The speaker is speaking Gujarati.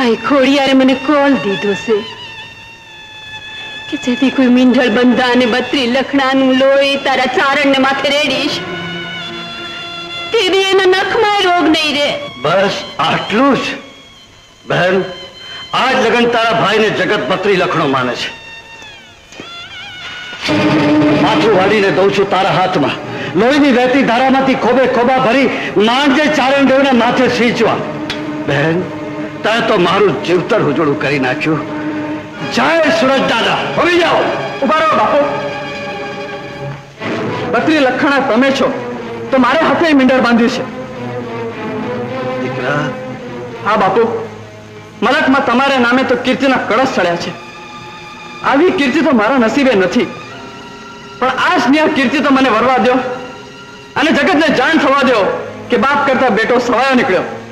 હાય ખોડિયારે મને કોલ દીધો છે કે જેથી કોઈ મીંઢળ બંધા અને બત્રી લખણાનું લોહી તારા ચારણને માથે રેડીશ. તેદી એના નખમાં રોગ નહીં રે. બસ આટલું જ. બહેન, આજ લગન તારા ભાઈને જગત પત્રી લખણો માને છે. માથું વાળીને દઉં છું તારા હાથમાં. લોહીની વહેતી ધારામાંથી ખોબે ખોબા ભરી માંડજે ચારણ દેવને માથે સીંચવા. બહેન તે તો મારું જીવતર ઉજળું કરી નાખ્યું. જય સુરજ દાદા. હવે જાઓ. ઊભા રહો બાપુ. બત્રી લખણા તમે છો, તો મારે હાથે મીંડર બાંધ્યું છે. દીકરા. હા બાપુ. મલકમાં તમારા નામે તો કીર્તિના કળશ ચડ્યા છે. આવી કીર્તિ તો મારા નસીબે નથી. પણ આ સ્નેહ કીર્તિ તો મને વરવા દો અને જગતને જાણ થવા દો કે બાપ કરતા બેટો સવાયો નીકળ્યો.